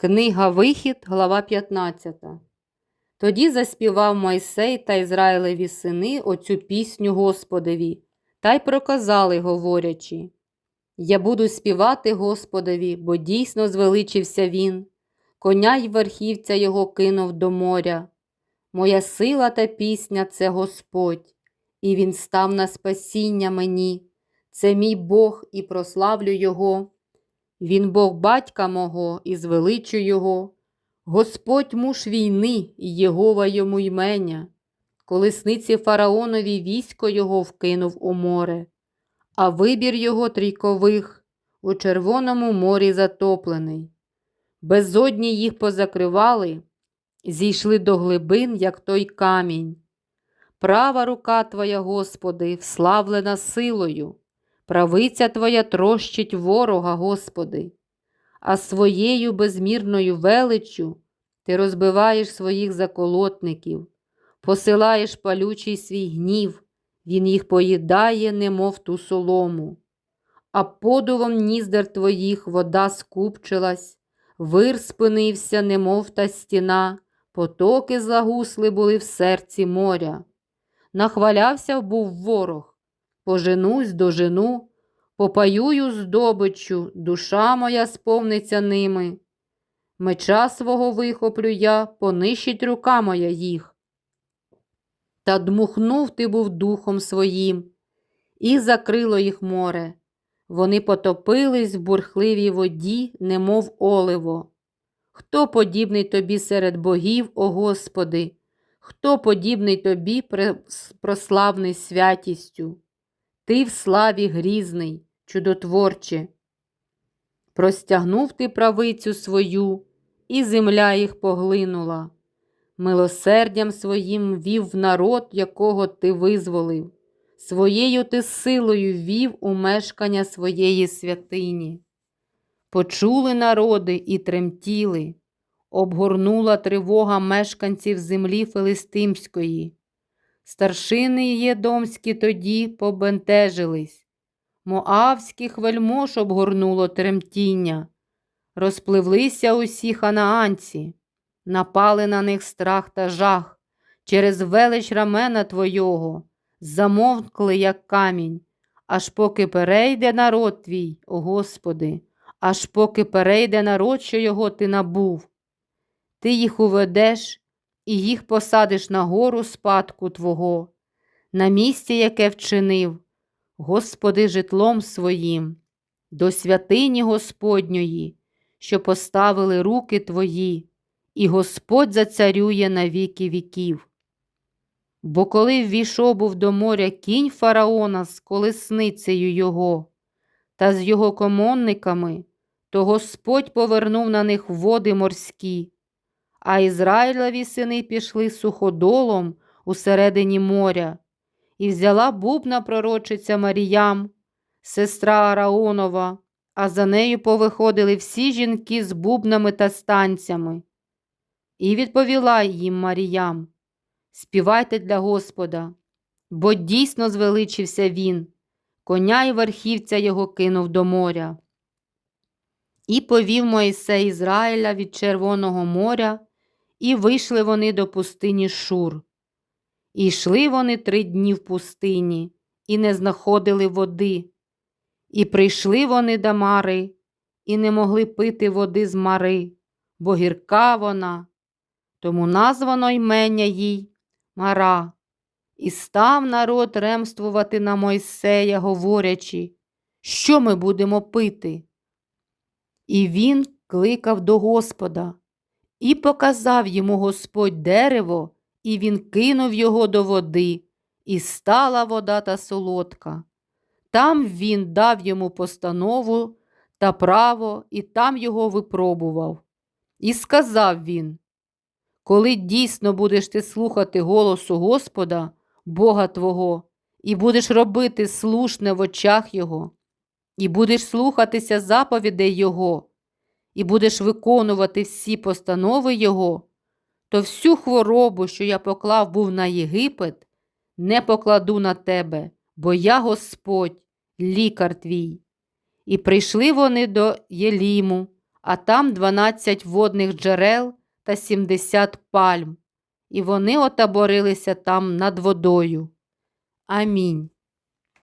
Книга Вихід, глава 15. Тоді заспівав Мойсей та Ізраїлеві сини оцю пісню Господеві, та й проказали, говорячи: Я буду співати Господові, бо дійсно звеличився він, коня й верхівця його кинув до моря. Моя сила та пісня це Господь, і Він став на спасіння мені. Це мій Бог, і прославлю Його. Він Бог батька мого і звеличу Його. Господь муж війни, і Єгова йому ймення. Коли сниці фараонові військо його вкинув у море, а вибір його трійкових у Червоному морі затоплений. Безодні їх позакривали, зійшли до глибин, як той камінь. Права рука Твоя, Господи, вславлена силою, правиця Твоя трощить ворога, Господи, а своєю безмірною величчю Ти розбиваєш своїх заколотників, посилаєш палючий свій гнів, Він їх поїдає, немов ту солому. А подувом ніздер твоїх вода скупчилась, вир спинився, немов та стіна, потоки загусли були в серці моря. Нахвалявся був ворог, поженусь дожену, попаюю здобичу, душа моя сповниться ними. Меча свого вихоплю я, понищить рука моя їх. Та дмухнув ти був духом своїм, і закрило їх море. Вони потопились в бурхливій воді, немов оливо. Хто подібний тобі серед богів, о Господи? Хто подібний тобі прославний святістю? Ти в славі грізний, чудотворче. Простягнув ти правицю свою, і земля їх поглинула. Милосердям своїм вів народ, якого ти визволив, своєю ти силою вів у мешкання своєї святині. Почули народи і тремтіли, обгорнула тривога мешканців землі Филистимської. Старшини єдомські тоді побентежились, Моавських вельмож обгорнуло тремтіння, розпливлися усі ханаанці, напали на них страх та жах, через велич рамена Твого, замовкли, як камінь, аж поки перейде народ твій, о Господи, аж поки перейде народ, що його ти набув. Ти їх уведеш і їх посадиш на гору спадку Твого, на місці, яке вчинив, Господи, житлом своїм, до святині Господньої, що поставили руки Твої, і Господь зацарює на віки віків. Бо коли ввійшов був до моря кінь фараона з колесницею його та з його комонниками, то Господь повернув на них води морські а Ізраїлеві сини пішли суходолом усередині моря, і взяла бубна пророчиця Маріям, сестра Араонова, а за нею повиходили всі жінки з бубнами та станцями. І відповіла їм Маріям: Співайте для Господа, бо дійсно звеличився він, коня й верхівця його кинув до моря. І повів Моїсей Ізраїля від Червоного моря і вийшли вони до пустині Шур. І йшли вони три дні в пустині, і не знаходили води. І прийшли вони до Мари, і не могли пити води з Мари, бо гірка вона. Тому названо ймення їй Мара. І став народ ремствувати на Мойсея, говорячи, що ми будемо пити. І він кликав до Господа. І показав йому Господь дерево, і він кинув його до води, і стала вода та солодка. Там він дав йому постанову та право, і там його випробував. І сказав він: Коли дійсно будеш ти слухати голосу Господа, Бога Твого, і будеш робити слушне в очах Його, і будеш слухатися заповідей Його і будеш виконувати всі постанови Його, то всю хворобу, що я поклав був на Єгипет, не покладу на тебе, бо я Господь, лікар твій. І прийшли вони до Єліму, а там дванадцять водних джерел та сімдесят пальм, і вони отаборилися там над водою. Амінь.